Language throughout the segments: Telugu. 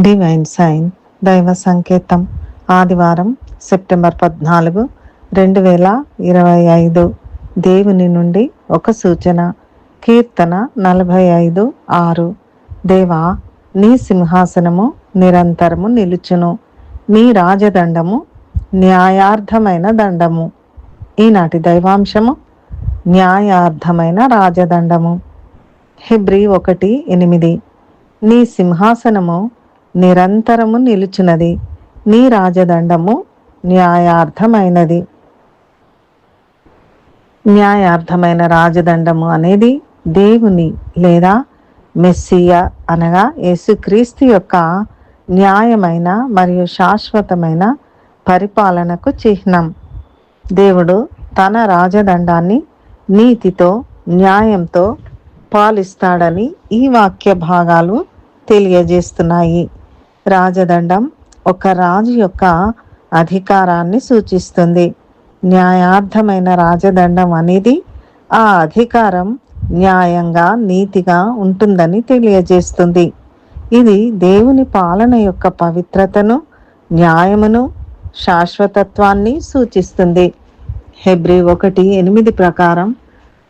డివైన్ సైన్ దైవ సంకేతం ఆదివారం సెప్టెంబర్ పద్నాలుగు రెండు వేల ఇరవై ఐదు. దేవుని నుండి ఒక సూచన కీర్తన నలభై ఐదు ఆరు. దేవా నీ సింహాసనము నిరంతరము నిలుచును. నీ రాజదండము న్యాయార్థమైన దండము. ఈనాటి దైవాంశము న్యాయార్థమైన రాజదండము. హెబ్రి ఒకటి ఎనిమిది. నీ సింహాసనము నిరంతరము నిలుచున్నది నీ రాజదండము న్యాయార్థమైనది. న్యాయార్థమైన రాజదండము అనేది దేవుని లేదా మెస్సియ అనగా యేసుక్రీస్తు యొక్క న్యాయమైన మరియు శాశ్వతమైన పరిపాలనకు చిహ్నం. దేవుడు తన రాజదండాన్ని నీతితో న్యాయంతో పాలిస్తాడని ఈ వాక్య భాగాలు తెలియజేస్తున్నాయి. రాజదండం ఒక రాజు యొక్క అధికారాన్ని సూచిస్తుంది. న్యాయార్థమైన రాజదండం అనేది ఆ అధికారం న్యాయంగా నీతిగా ఉంటుందని తెలియజేస్తుంది. ఇది దేవుని పాలన యొక్క పవిత్రతను న్యాయమును శాశ్వతత్వాన్ని సూచిస్తుంది. హెబ్రి ఒకటి ఎనిమిది ప్రకారం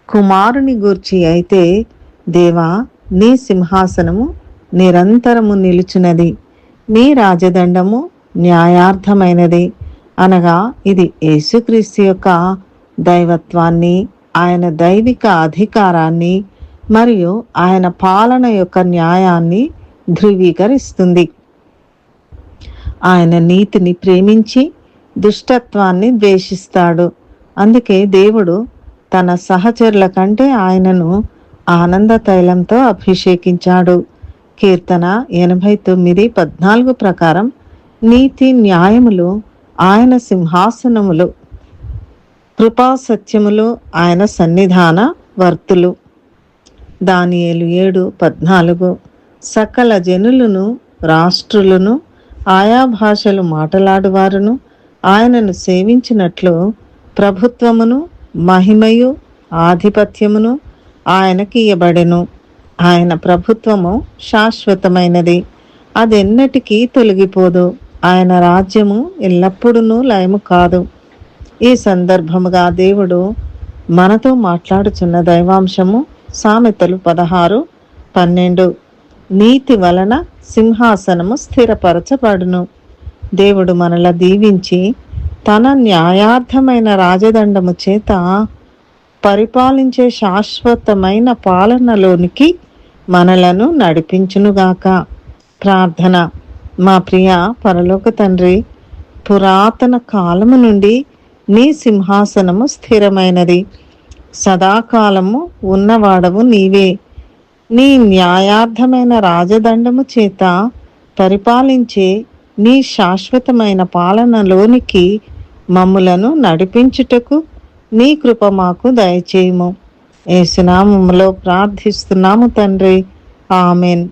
కుమారుని గూర్చి అయితే దేవా నీ సింహాసనము నిరంతరము నిలుచున్నది. మీ రాజదండము న్యాయార్థమైనది. అనగా ఇది యేసుక్రీస్తు యొక్క దైవత్వాన్ని ఆయన దైవిక అధికారాన్ని మరియు ఆయన పాలన యొక్క న్యాయాన్ని ధృవీకరిస్తుంది. ఆయన నీతిని ప్రేమించి దుష్టత్వాన్ని ద్వేషిస్తాడు. అందుకే దేవుడు తన సహచరుల కంటే ఆయనను ఆనంద తైలంతో అభిషేకించాడు. కీర్తన ఎనభై తొమ్మిది పద్నాలుగు ప్రకారం నీతి న్యాయములు ఆయన సింహాసనములు కృపా సత్యములు ఆయన సన్నిధాన వర్తులు. దానియేలు ఏడు పద్నాలుగు సకల జనులను రాష్ట్రులను ఆయా భాషలు మాట్లాడువారును ఆయనను సేవించినట్లు ప్రభుత్వమును మహిమయు ఆధిపత్యమును ఆయనకి ఇవ్వబడెను ఆయన ప్రభుత్వము శాశ్వతమైనది. అదెన్నటికీ తొలగిపోదు. ఆయన రాజ్యము ఎల్లప్పుడూ లయము కాదు. ఈ సందర్భముగా దేవుడు మనతో మాట్లాడుచున్న దైవాంశము సామెతలు పదహారు పన్నెండు. నీతి వలన సింహాసనము స్థిరపరచబడును. దేవుడు మనల దీవించి తన న్యాయార్థమైన రాజదండము చేత పరిపాలించే శాశ్వతమైన పాలనలోనికి మనలను నడిపించునుగాక. ప్రార్థన. మా ప్రియ పరలోక తండ్రి పురాతన కాలము నుండి నీ సింహాసనము స్థిరమైనది. సదాకాలము ఉన్నవాడవు నీవే. నీ న్యాయార్థమైన రాజదండము చేత పరిపాలించే నీ శాశ్వతమైన పాలనలోనికి మమ్ములను నడిపించుటకు నీ కృప మాకు దయచేయము. ఏసునామంలో ప్రార్థిస్తున్నాము తండ్రి. ఆమెన్.